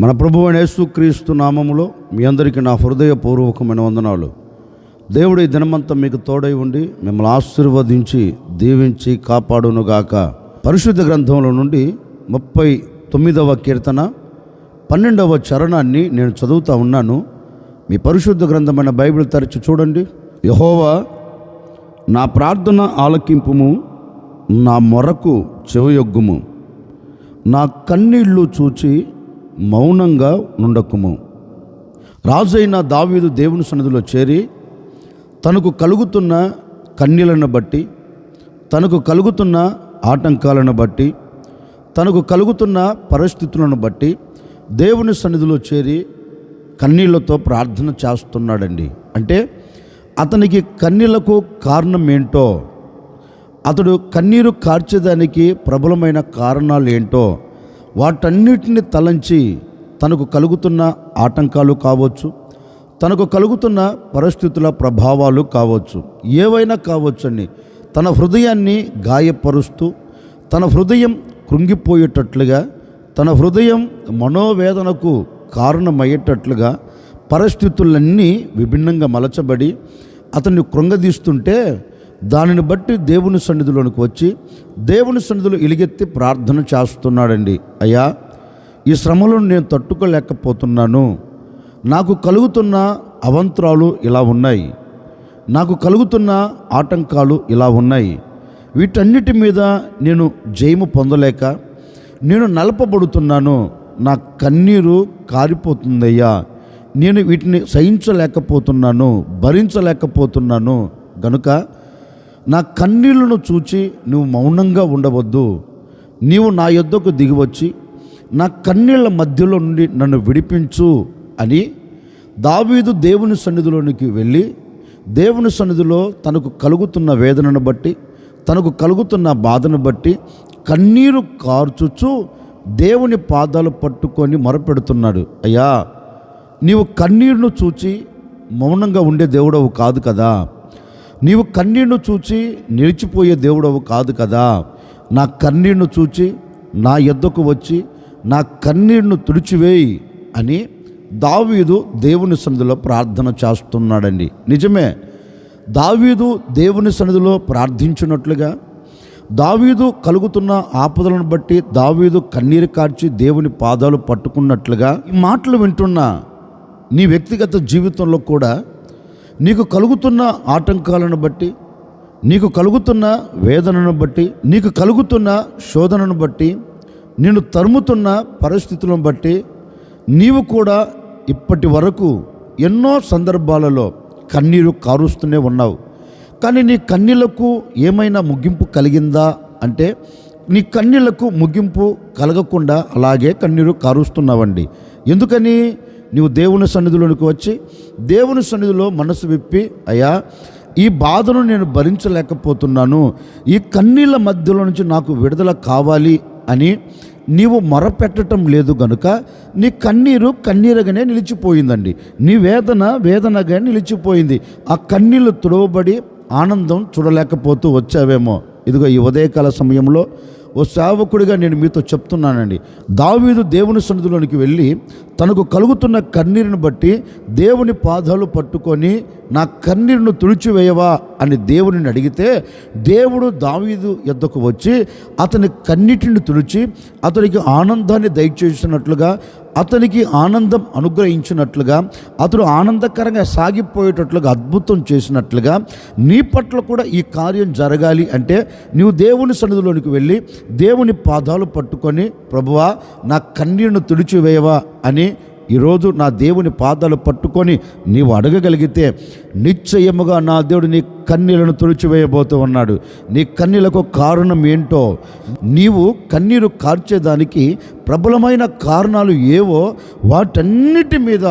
మన ప్రభు అయిన యేసుక్రీస్తు నామములో మీ అందరికీ నా హృదయపూర్వకమైన వందనాలు. దేవుడు ఈ దినమంతా మీకు తోడై ఉండి మిమ్మల్ని ఆశీర్వదించి దీవించి కాపాడునుగాక. పరిశుద్ధ గ్రంథంలో నుండి ముప్పై తొమ్మిదవ కీర్తన పన్నెండవ చరణాన్ని నేను చదువుతా ఉన్నాను. మీ పరిశుద్ధ గ్రంథమైన బైబిల్ తరచి చూడండి. యహోవా నా ప్రార్థన ఆలకింపుము నా మొరకు చెవియొగ్గుము. నా కన్నీళ్ళు చూచి మౌనంగా నుండకుము. రాజైన దావీదు దేవుని సన్నిధిలో చేరి తనకు కలుగుతున్న కన్నీలను బట్టి తనకు కలుగుతున్న ఆటంకాలను బట్టి తనకు కలుగుతున్న పరిస్థితులను బట్టి దేవుని సన్నిధిలో చేరి కన్నీళ్ళతో ప్రార్థన చేస్తున్నాడండి. అంటే అతనికి కన్నీళ్ళకు కారణం ఏంటో అతడు కన్నీరు కార్చేదానికి ప్రబలమైన కారణాలు ఏంటో వాటన్నిటిని తలంచి తనకు కలుగుతున్న ఆటంకాలు కావచ్చు తనకు కలుగుతున్న పరిస్థితుల ప్రభావాలు కావచ్చు ఏవైనా కావచ్చండి. తన హృదయాన్ని గాయపరుస్తూ తన హృదయం కృంగిపోయేటట్లుగా తన హృదయం మనోవేదనకు కారణమయ్యేటట్లుగా పరిస్థితులన్నీ విభిన్నంగా మలచబడి అతన్ని కృంగదీస్తుంటే దానిని బట్టి దేవుని సన్నిధిలోనికి వచ్చి దేవుని సన్నిధిలో ఇలిగెత్తి ప్రార్థన చేస్తున్నాడండి. అయ్యా ఈ శ్రమలను నేను తట్టుకోలేకపోతున్నాను. నాకు కలుగుతున్న అవంతరాలు ఇలా ఉన్నాయి. నాకు కలుగుతున్న ఆటంకాలు ఇలా ఉన్నాయి. వీటన్నిటి మీద నేను జయము పొందలేక నేను నలపబడుతున్నాను. నా కన్నీరు కారిపోతుందయ్యా. నేను వీటిని సహించలేకపోతున్నాను భరించలేకపోతున్నాను. గనుక నా కన్నీళ్ళను చూచి నువ్వు మౌనంగా ఉండవద్దు. నీవు నా యొద్దకు దిగివచ్చి నా కన్నీళ్ళ మధ్యలో నుండి నన్ను విడిపించు అని దావీదు దేవుని సన్నిధిలోనికి వెళ్ళి దేవుని సన్నిధిలో తనకు కలుగుతున్న వేదనను బట్టి తనకు కలుగుతున్న బాధను బట్టి కన్నీరు కార్చుచు దేవుని పాదాలు పట్టుకొని మొరపెడుతున్నాడు. అయ్యా నీవు కన్నీరును చూచి మౌనంగా ఉండే దేవుడవు కాదు కదా. నీవు కన్నీరును చూచి నిలిచిపోయే దేవుడవు కాదు కదా. నా కన్నీరును చూచి నా ఎద్దకు వచ్చి నా కన్నీరును తుడిచివేయి అని దావీదు దేవుని సన్నిధిలో ప్రార్థన చేస్తున్నాడండి. నిజమే దావీదు దేవుని సన్నిధిలో ప్రార్థించినట్లుగా దావీదు కలుగుతున్న ఆపదలను బట్టి దావీదు కన్నీరు కార్చి దేవుని పాదాలు పట్టుకున్నట్లుగా ఈ మాటలు వింటున్న నీ వ్యక్తిగత జీవితంలో కూడా నీకు కలుగుతున్న ఆటంకాలను బట్టి నీకు కలుగుతున్న వేదనను బట్టి నీకు కలుగుతున్న శోధనను బట్టి నేను తరుముతున్న పరిస్థితులను బట్టి నీవు కూడా ఇప్పటి వరకు ఎన్నో సందర్భాలలో కన్నీరు కారుస్తూనే ఉన్నావు. కానీ నీ కన్నీళ్ళకు ఏమైనా ముగింపు కలిగిందా అంటే నీ కన్నీళ్ళకు ముగింపు కలగకుండా అలాగే కన్నీరు కారుస్తున్నావండి. ఎందుకని? నీవు దేవుని సన్నిధిలోనికి వచ్చి దేవుని సన్నిధిలో మనసు విప్పి అయ్యా ఈ బాధను నేను భరించలేకపోతున్నాను. ఈ కన్నీళ్ళ మధ్యలో నుంచి నాకు విడుదల కావాలి అని నీవు మొరపెట్టడం లేదు గనుక నీ కన్నీరు కన్నీరుగానే నిలిచిపోయిందండి. నీ వేదన వేదనగా నిలిచిపోయింది. ఆ కన్నీళ్ళు తుడవబడి ఆనందం చూడలేకపోతూ వచ్చావేమో. ఇదిగో ఈ ఉదయకాల సమయంలో ఓ సేవకుడిగా నేను మీతో చెప్తున్నానండి. దావీదు దేవుని సన్నిధిలోనికి వెళ్ళి తనకు కలుగుతున్న కన్నీరుని బట్టి దేవుని పాదాలు పట్టుకొని నా కన్నీరును తుడిచివేయవా? అని దేవునిని అడిగితే దేవుడు దావీదు ఎద్దకు వచ్చి అతని కన్నిటిని తుడిచి అతనికి ఆనందాన్ని దయచేసినట్లుగా అతనికి ఆనందం అనుగ్రహించినట్లుగా అతడు ఆనందకరంగా సాగిపోయేటట్లుగా అద్భుతం చేసినట్లుగా నీ పట్ల కూడా ఈ కార్యం జరగాలి అంటే నీవు దేవుని సన్నిధిలోనికి వెళ్ళి దేవుని పాదాలు పట్టుకొని ప్రభువా నా కన్నీరును తుడిచివేయవా? అని ఈరోజు నా దేవుని పాదాలు పట్టుకొని నీవు అడగగలిగితే నిశ్చయముగా నా దేవుడు నీ కన్నీళ్ళను తుడిచివేయబోతూ ఉన్నాడు. నీ కన్నీలకు కారణం ఏంటో? నీవు కన్నీరు కార్చేదానికి ప్రబలమైన కారణాలు ఏవో? వాటన్నిటి మీద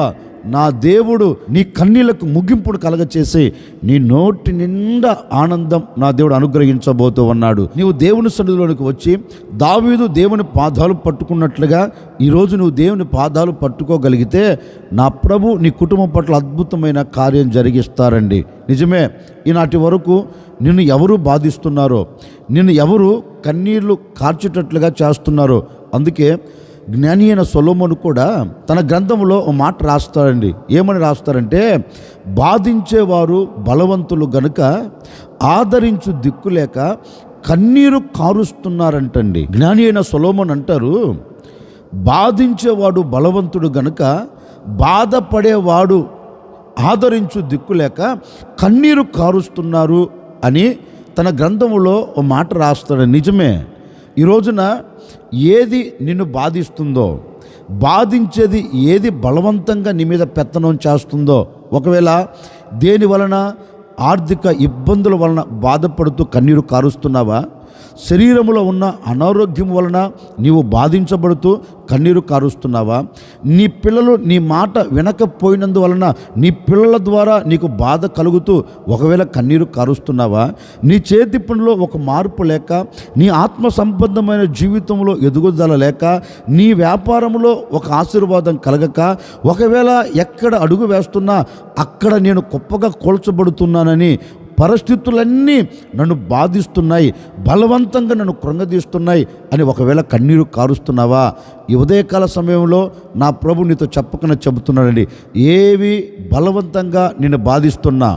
నా దేవుడు నీ కన్నీలకు ముగింపును కలగచేసి నీ నోటి నిండా ఆనందం నా దేవుడు అనుగ్రహించబోతూ ఉన్నాడు. నీవు దేవుని సన్నిధిలోనికి వచ్చి దావీదు దేవుని పాదాలు పట్టుకున్నట్లుగా ఈరోజు నువ్వు దేవుని పాదాలు పట్టుకోగలిగితే నా ప్రభు నీ కుటుంబం పట్ల అద్భుతమైన కార్యం జరిగిస్తారండి. నిజమే ఈనాటి వరకు నిన్ను ఎవరు బాధిస్తున్నారో నిన్ను ఎవరు కన్నీళ్ళు కార్చేటట్లుగా చేస్తున్నారో అందుకే జ్ఞాని అయిన సొలోమోను కూడా తన గ్రంథంలో ఒక మాట రాస్తాడండి. ఏమని రాస్తారంటే బాధించేవారు బలవంతులు గనుక ఆదరించు దిక్కు లేక కన్నీరు కారుస్తున్నారంటండి. జ్ఞాని అయిన సొలోమోన్ అంటారు బాధించేవాడు బలవంతుడు గనుక బాధపడేవాడు ఆదరించు దిక్కులేక కన్నీరు కారుస్తున్నారు అని తన గ్రంథములో ఓ మాట రాస్తాడు నిజమే. ఈ రోజున ఏది నిన్ను బాధిస్తుందో బాధించేది ఏది బలవంతంగా నీ మీద పెత్తనం చేస్తుందో ఒకవేళ దేని వలన ఆర్థిక ఇబ్బందుల వలన బాధపడుతూ కన్నీరు కారుస్తున్నావా? శరీరములో ఉన్న అనారోగ్యం వలన నీవు బాధించబడుతూ కన్నీరు కారుస్తున్నావా? నీ పిల్లలు నీ మాట వినకపోయినందువలన నీ పిల్లల ద్వారా నీకు బాధ కలుగుతూ ఒకవేళ కన్నీరు కారుస్తున్నావా? నీ చేతి పనిలో ఒక మార్పు లేక నీ ఆత్మ సంబంధమైన జీవితంలో ఎదుగుదల లేక నీ వ్యాపారంలో ఒక ఆశీర్వాదం కలగక ఒకవేళ ఎక్కడ అడుగు వేస్తున్నా అక్కడ నేను గొప్పగా కోల్చబడుతున్నానని పరిస్థితులన్నీ నన్ను బాధిస్తున్నాయి బలవంతంగా నన్ను కృంగదీస్తున్నాయి అని ఒకవేళ కన్నీరు కారుస్తున్నావా? ఈ ఉదయకాల సమయంలో నా ప్రభు నీతో చెప్పకుండా చెబుతున్నాడండి. ఏవి బలవంతంగా నిన్ను బాధిస్తున్నా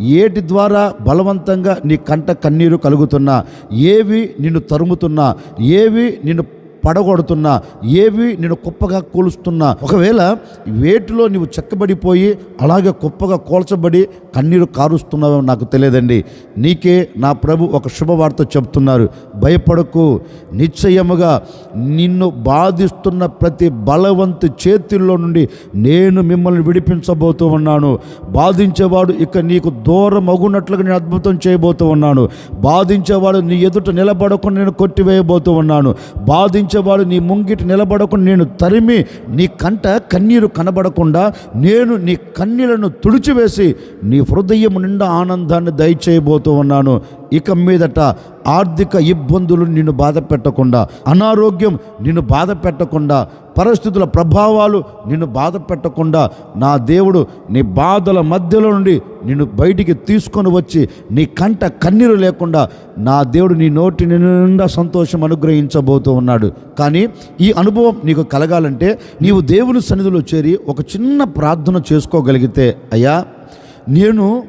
ఏటి ద్వారా బలవంతంగా నీ కంట కన్నీరు కలుగుతున్నా ఏవి నిన్ను తరుముతున్నా ఏవి నిన్ను పడగొడుతున్నా ఏవి నేను కుప్పగా కూలుస్తున్నా. ఒకవేళ వేటిలో నీవు చెక్కబడిపోయి అలాగే కుప్పగా కూల్చబడి కన్నీరు కారుస్తున్నావో నాకు తెలియదండి. నీకే నా ప్రభు ఒక శుభవార్త చెప్తున్నారు భయపడకు. నిశ్చయముగా నిన్ను బాధిస్తున్న ప్రతి బలవంతు చేతుల్లో నుండి నేను మిమ్మల్ని విడిపించబోతూ ఉన్నాను. బాధించేవాడు ఇక నీకు దూరం అగునట్లుగా నేను అద్భుతం చేయబోతూ ఉన్నాను. బాధించేవాడు నీ ఎదుట నిలబడకుండా నేను కొట్టివేయబోతూ ఉన్నాను. బాధించేవాడు నీ ముంగిటి నిలబడకుండా నేను తరిమి నీ కంట కన్నీరు కనబడకుండా నేను నీ కన్నీలను తుడిచివేసి నీ హృదయం నిండా ఆనందాన్ని దయచేయబోతూ ఉన్నాను. ఇక మీదట ఆర్థిక ఇబ్బందులు నిన్ను బాధ పెట్టకుండా అనారోగ్యం నిన్ను బాధ పెట్టకుండా పరిస్థితుల ప్రభావాలు నిన్ను బాధ పెట్టకుండా నా దేవుడు నీ బాధల మధ్యలో నుండి నిన్ను బయటికి తీసుకొని వచ్చి నీ కంట కన్నీరు లేకుండా నా దేవుడు నీ నోటి నిండా సంతోషం అనుగ్రహించబోతూ ఉన్నాడు. కానీ ఈ అనుభవం నీకు కలగాలంటే నీవు దేవుని సన్నిధిలో చేరి ఒక చిన్న ప్రార్థన చేసుకోగలిగితే అయ్యా నేను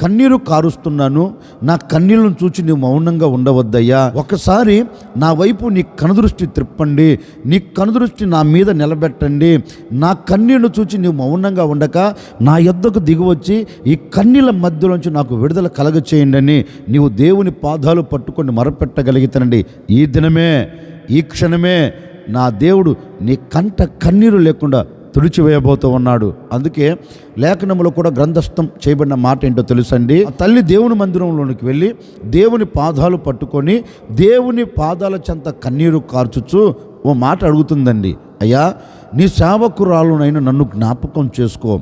కన్నీరు కారుస్తున్నాను. నా కన్నీళ్ళను చూచి నువ్వు మౌనంగా ఉండవద్దయ్యా. ఒకసారి నా వైపు నీ కనుదృష్టి త్రిప్పండి. నీ కనుదృష్టి నా మీద నిలబెట్టండి. నా కన్నీళ్ళు చూచి నువ్వు మౌనంగా ఉండక నా యొద్దకు దిగువచ్చి ఈ కన్నీళ్ళ మధ్యలోంచి నాకు విడుదల కలగ చేయండి అని నీవు దేవుని పాదాలు పట్టుకొని మరపెట్టగలిగితేనండి. ఈ దినమే ఈ క్షణమే నా దేవుడు నీ కంట కన్నీరు లేకుండా తుడిచివేయబోతూ ఉన్నాడు. అందుకే లేఖనములో కూడా గ్రంథస్థం చేయబడిన మాట ఏంటో తెలుసండి? తల్లి దేవుని మందిరంలోనికి వెళ్ళి దేవుని పాదాలు పట్టుకొని దేవుని పాదాల చెంత కన్నీరు కార్చుచు ఓ మాట అడుగుతుందండి. అయ్యా నీ సేవకురాలునైనా నన్ను జ్ఞాపకం చేసుకో.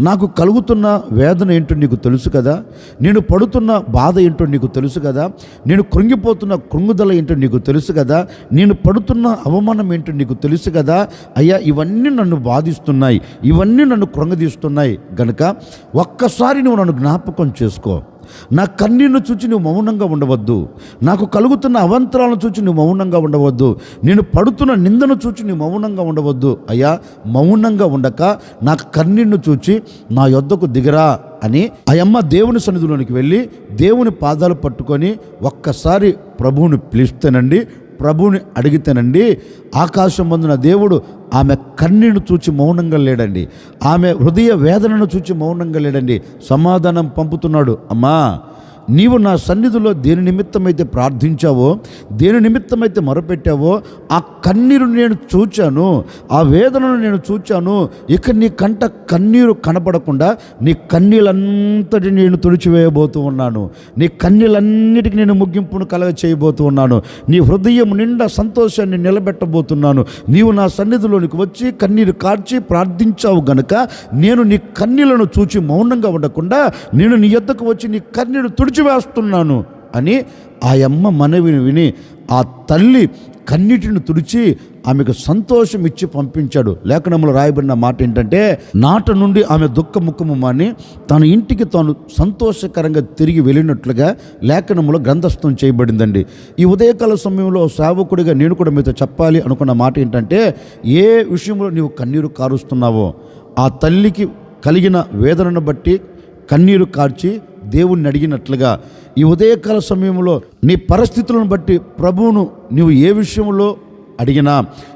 నాకు కలుగుతున్న వేదన ఏంటో నీకు తెలుసు కదా? నేను పడుతున్న బాధ ఏంటో నీకు తెలుసు కదా? నేను కృంగిపోతున్న కృంగుదల ఏంటో నీకు తెలుసు కదా? నేను పడుతున్న అవమానం ఏంటో నీకు తెలుసు కదా? అయ్యా ఇవన్నీ నన్ను బాధిస్తున్నాయి. ఇవన్నీ నన్ను కృంగదీస్తున్నాయి. గనుక ఒక్కసారి నువ్వు నన్ను జ్ఞాపకం చేసుకో. నా కన్నీరును చూచి నువ్వు మౌనంగా ఉండవద్దు. నాకు కలుగుతున్న అవంతరాలను చూచి నువ్వు మౌనంగా ఉండవద్దు. నేను పడుతున్న నిందను చూచి నువ్వు మౌనంగా ఉండవద్దు. అయ్యా మౌనంగా ఉండక నా కన్నీరును చూచి నా యొద్దకు దిగరా అని ఆ అమ్మ దేవుని సన్నిధిలోనికి వెళ్ళి దేవుని పాదాలు పట్టుకొని ఒక్కసారి ప్రభువుని పిలుస్తేనండి ప్రభుని అడిగితేనండి ఆకాశం పొందిన దేవుడు ఆమె కన్నీను చూచి మౌనంగా లేడండి ఆమె హృదయ వేదనను చూచి మౌనంగా లేడండి సమాధానం పంపుతున్నాడు. అమ్మా నీవు నా సన్నిధిలో దేని నిమిత్తమైతే ప్రార్థించావో దేని నిమిత్తమైతే మొరపెట్టావో ఆ కన్నీరు నేను చూచాను ఆ వేదనను నేను చూచాను. ఇక నీ కంట కన్నీరు కనపడకుండా నీ కన్నీళ్ళంతటి నేను తుడిచివేయబోతూ ఉన్నాను. నీ కన్నీళ్ళన్నిటికీ నేను ముగింపును కలగ చేయబోతూ ఉన్నాను. నీ హృదయం నిండా సంతోషాన్ని నిలబెట్టబోతున్నాను. నీవు నా సన్నిధిలోనికి వచ్చి కన్నీరు కార్చి ప్రార్థించావు గనుక నేను నీ కన్నీళ్ళను చూచి మౌనంగా ఉండకుండా నేను నీ ఎద్దకు వచ్చి నీ కన్నీరు తుడిచి తుడిచివేస్తున్నాను అని ఆ అమ్మ మనవిని విని ఆ తల్లి కన్నిటిని తుడిచి ఆమెకు సంతోషం ఇచ్చి పంపించాడు. లేఖనంలో రాయబడిన మాట ఏంటంటే నాట నుండి ఆమె దుఃఖ ముఖము మాని తన ఇంటికి తాను సంతోషకరంగా తిరిగి వెళ్ళినట్లుగా లేఖనంలో గ్రంథస్థం చేయబడిందండి. ఈ ఉదయకాల సమయంలో సేవకుడిగా నేను కూడా మీతో చెప్పాలి అనుకున్న మాట ఏంటంటే ఏ విషయంలో నీవు కన్నీరు కారుస్తున్నావో ఆ తల్లికి కలిగిన వేదనను బట్టి కన్నీరు కార్చి దేవుణ్ణి అడిగినట్లుగా ఈ ఉదయకాల సమయంలో నీ పరిస్థితులను బట్టి ప్రభువును నీవు ఏ విషయంలో అడిగినా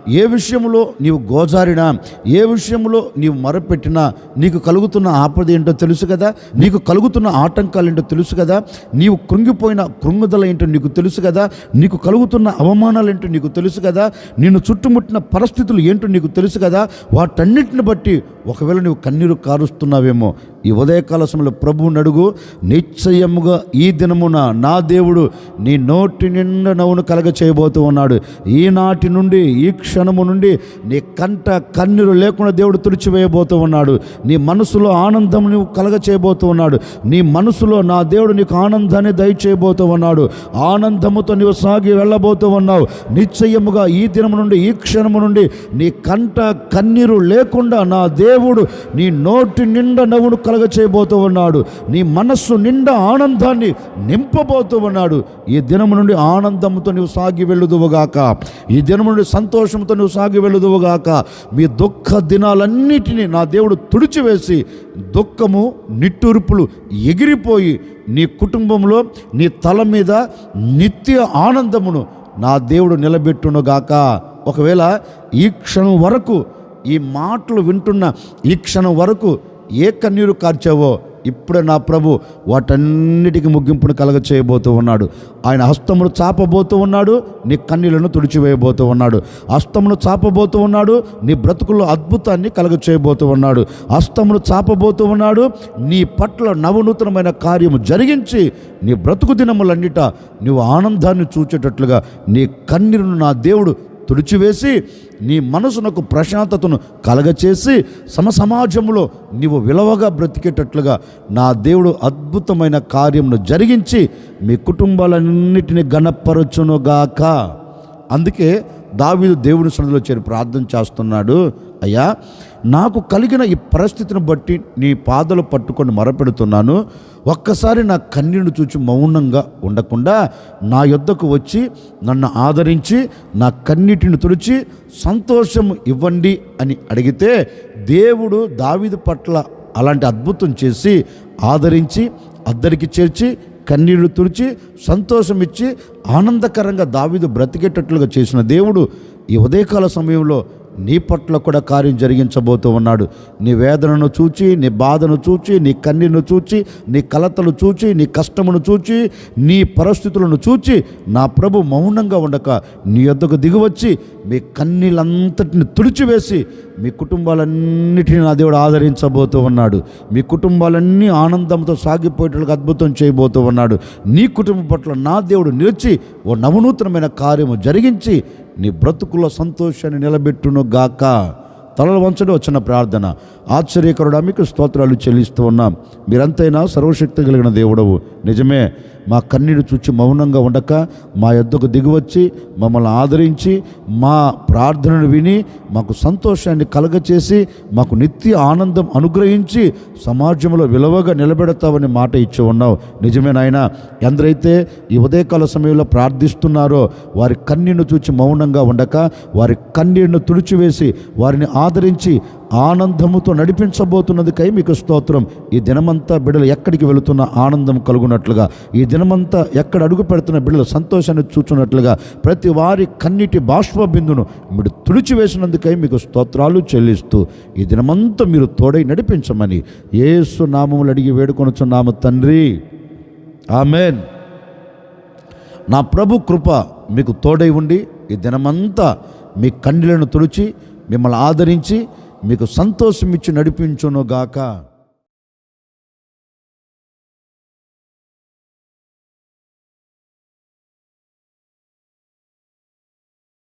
ఏ విషయంలో నీవు గోజారినా ఏ విషయంలో నీవు మరపెట్టినా నీకు కలుగుతున్న ఆపద ఏంటో తెలుసు కదా? నీకు కలుగుతున్న ఆటంకాలు ఏంటో తెలుసు కదా? నీవు కృంగిపోయిన కృంగుదల ఏంటో నీకు తెలుసు కదా? నీకు కలుగుతున్న అవమానాలు ఏంటో నీకు తెలుసు కదా? నిన్ను చుట్టుముట్టిన పరిస్థితులు ఏంటో నీకు తెలుసు కదా? వాటన్నిటిని బట్టి ఒకవేళ నువ్వు కన్నీరు కారుస్తున్నావేమో ఈ ఉదయకాల సమయంలో ప్రభువు నడుగు నిశ్చయముగా ఈ దినమున నా దేవుడు నీ నోటి నిండా నవ్వును కలగ చేయబోతూ ఉన్నాడు. ఈనాటి నుండి ఈ క్షణము నుండి నీ కంట కన్నీరు లేకుండా దేవుడు తుడిచివేయబోతూ ఉన్నాడు. నీ మనసులో ఆనందం నువ్వు కలగ చేయబోతూ ఉన్నాడు. నీ మనసులో నా దేవుడు నీకు ఆనందాన్ని దయచేయబోతూ ఉన్నాడు. ఆనందముతో నీవు సాగి వెళ్ళబోతూ ఉన్నావు. నిశ్చయముగా ఈ దినము నుండి ఈ క్షణము నుండి నీ కంట కన్నీరు లేకుండా నా దేవుడు నీ నోటి నిండా నవ్వును కలగ చేయబోతూ ఉన్నాడు. నీ మనస్సు నిండా ఆనందాన్ని నింపబోతూ ఉన్నాడు. ఈ దినము నుండి ఆనందంతో నువ్వు సాగి వెళ్ళుదువుగాక. ఈ దినము నుండి సంతోషంతో నువ్వు సాగి వెళ్ళదువుగాక మీ దుఃఖ దినాలన్నిటినీ నా దేవుడు తుడిచివేసి దుఃఖము నిట్టూర్పులు ఎగిరిపోయి నీ కుటుంబంలో నీ తల మీద నిత్య ఆనందమును నా దేవుడు నిలబెట్టునుగాక ఒకవేళ ఈ క్షణం వరకు ఈ మాటలు వింటున్న ఈ క్షణం వరకు ఏ కన్నీరు కార్చావో ఇప్పుడే నా ప్రభు వాటన్నిటికీ ముగింపును కలగ చేయబోతూ ఉన్నాడు. ఆయన హస్తమును చాపబోతూ ఉన్నాడు నీ కన్నీళ్ళను తుడిచివేయబోతూ ఉన్నాడు. హస్తమును చాపబోతూ ఉన్నాడు నీ బ్రతుకుల్లో అద్భుతాన్ని కలగ చేయబోతూ ఉన్నాడు. హస్తమును చాపబోతూ ఉన్నాడు నీ పట్ల నవనూతనమైన కార్యము జరిగించి నీ బ్రతుకు దినములన్నిట నీవు ఆనందాన్ని చూచేటట్లుగా నీ కన్నీరును నా దేవుడు తుడిచివేసి నీ మనసునకు ప్రశాంతతను కలగచేసి సమసమాజంలో నీవు విలవగా బ్రతికేటట్లుగా నా దేవుడు అద్భుతమైన కార్యమును జరిగించి మీ కుటుంబాలన్నిటిని గణపరచునుగాక అందుకే దావీదు దేవుని సన్నిధిలో చేరి ప్రార్థన చేస్తున్నాడు. అయ్యా నాకు కలిగిన ఈ పరిస్థితిని బట్టి నీ పాదలు పట్టుకొని మొరపెడుతున్నాను. ఒక్కసారి నా కన్నీళ్ళు చూచి మౌనంగా ఉండకుండా నా యొద్దకు వచ్చి నన్ను ఆదరించి నా కన్నీటిని తుడిచి సంతోషం ఇవ్వండి అని అడిగితే దేవుడు దావిది పట్ల అలాంటి అద్భుతం చేసి ఆదరించి అద్దరికి చేర్చి కన్నీళ్ళు తుడిచి సంతోషం ఇచ్చి ఆనందకరంగా దావిదు బ్రతికేటట్లుగా చేసిన దేవుడు ఈ ఉదయకాల సమయంలో నీ పట్ల కూడా కార్యం జరిగించబోతూ ఉన్నాడు. నీ వేదనను చూచి నీ బాధను చూచి నీ కన్నీను చూచి నీ కలతలు చూచి నీ కష్టమును చూచి నీ పరిస్థితులను చూచి నా ప్రభు మౌనంగా ఉండక నీ యొద్దకు దిగివచ్చి మీ కన్నీళ్ళంతటిని తుడిచివేసి మీ కుటుంబాలన్నిటిని నా దేవుడు ఆదరించబోతూ ఉన్నాడు. మీ కుటుంబాలన్నీ ఆనందంతో సాగిపోయేటట్లుగా అద్భుతం చేయబోతూ ఉన్నాడు. నీ కుటుంబం పట్ల నా దేవుడు నిలిచి ఓ నవనూతనమైన కార్యము జరిగించి నీ బ్రతుకులో సంతోషాన్ని నిలబెట్టును గాక. తలలు వంచడం వచ్చిన ప్రార్థన. ఆశ్చర్యకరుడా మీకు స్తోత్రాలు చెల్లిస్తూ ఉన్నాం. మీరంతైనా సర్వశక్తి కలిగిన దేవుడవు. నిజమే మా కన్నీరు చూచి మౌనంగా ఉండక మా యొద్దకు దిగివచ్చి మమ్మల్ని ఆదరించి మా ప్రార్థనను విని మాకు సంతోషాన్ని కలగచేసి మాకు నిత్య ఆనందం అనుగ్రహించి సమాజంలో విలువగా నిలబెడతావని మాట ఇచ్చి ఉన్నావు. నిజమే నాయన ఎందరైతే ఈ ఉదయకాల సమయంలో ప్రార్థిస్తున్నారో వారి కన్నీరును చూచి మౌనంగా ఉండక వారి కన్నీరును తుడిచివేసి వారిని ఆదరించి ఆనందముతో నడిపించబోతున్నదికై మీకు స్తోత్రం. ఈ దినమంతా బిడ్డలు ఎక్కడికి వెళుతున్న ఆనందం కలుగునట్లుగా. ఈ దినమంతా ఎక్కడ అడుగు పెడుతున్న బిడ్డలు సంతోషాన్ని చూచున్నట్లుగా ప్రతి వారి కన్నిటి బాష్ప బిందును మీరు తుడిచివేసినందుకై మీకు స్తోత్రాలు చెల్లిస్తూ. ఈ దినమంతా మీరు తోడై నడిపించమని ఏసు నామములు అడిగి వేడుకొనుచున్నాము తండ్రి. ఆమెన్. నా ప్రభు కృప మీకు తోడై ఉండి ఈ దినమంతా మీ కన్నీలను తుడిచి మిమ్మల్ని ఆదరించి మీకు సంతోషమిచ్చి నడిపించునుగాక